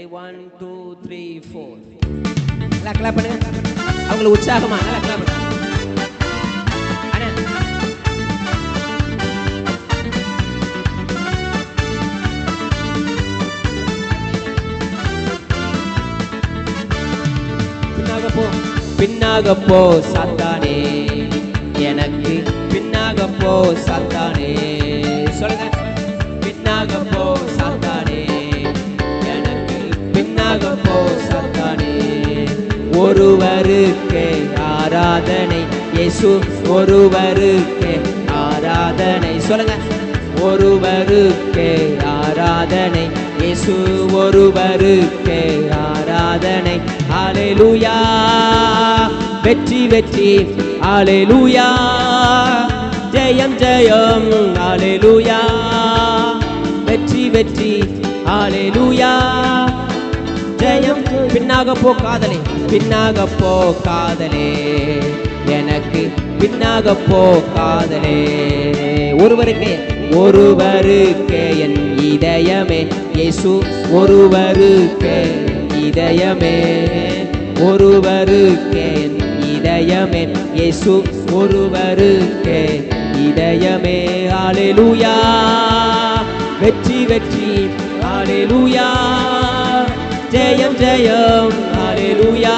Ready one two three four நல்லா clap பண்ணுங்க. அவங்களுக்கு உற்சாகமா நல்லா கிளாப் பண்ணுங்க. பின்னாக போ சாத்தானே. எனக்கு பின்னாக போ சாத்தானே. சொல்லுங்க. ஒருவருக்கே ஆராதனை. இயேசு ஒருவருக்கே ஆராதனை. சொல்லுங்க. ஒருவருக்கே ஆராதனை. இயேசு ஒருவருக்கே ஆராதனை. ஹalleluya. வெற்றி வெற்றி. ஹalleluya. ஜெயம் ஜெயம். ஹalleluya. வெற்றி வெற்றி. ஹalleluya. ஜெயம் பின்னாக போ காதலே. பின்னாக போ காதலே. எனக்கு பின்னாக போ காதலே. ஒருவருக்கே ஒருவருக்கே என் இதயமே. இயேசு ஒருவருக்கே இதயமே. ஒருவருக்கே என் இதயமே. இயேசு ஒருவருக்கே இதயமே. ஹalleluya. வெற்றி வெற்றி. ஹalleluya. ஜெயம் ஜெயம். ஹalleluya.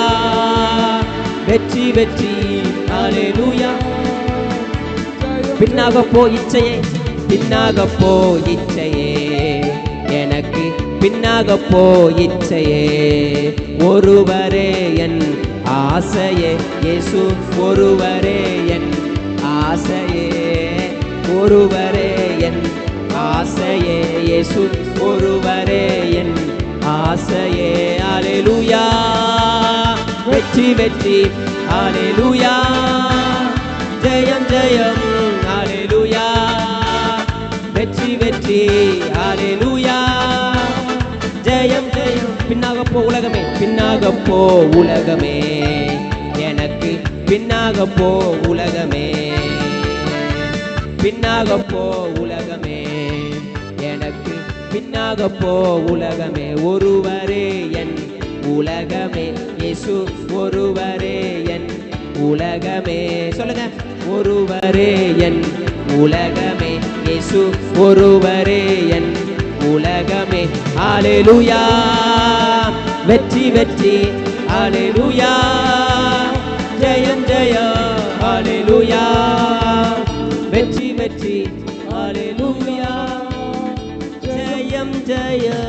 வெற்றி வெற்றி. ஹalleluya. பின்னாக போ இச்சையே. பின்னாக போ இச்சையே. எனக்கு பின்னாக போ இச்சையே. ஒருவரே என் ஆசையே. இயேசு ஒருவரே என் ஆசையே. ஒருவரே என் ஆசையே. இயேசு ஒருவரே என் வெற்றி வெற்றி. அலைலுயா ஜெயம் ஜெயம். அலைலுயா வெற்றி வெற்றி. அலைலுயா ஜெயம் ஜெயம். பின்னாக போ உலகமே. பின்னாக போ உலகமே. எனக்கு பின்னாக போ உலகமே. பின்னாக போ உலகமே. எனக்கு பின்னாக போ உலகமே. ஒருவரே என் உலகமே இயேசு ஒருவரே என் உலகமே. சொல்லுங்க ஒருவரே என் உலகமே இயேசு ஒருவரே என் உலகமே. ஆலேலுயா வெற்றி வெற்றி. ஆலேலுயா ஜெயம் ஜெயம். ஆலேலுயா வெற்றி வெற்றி. ஆலேலுயா ஜெயம் ஜெயம்.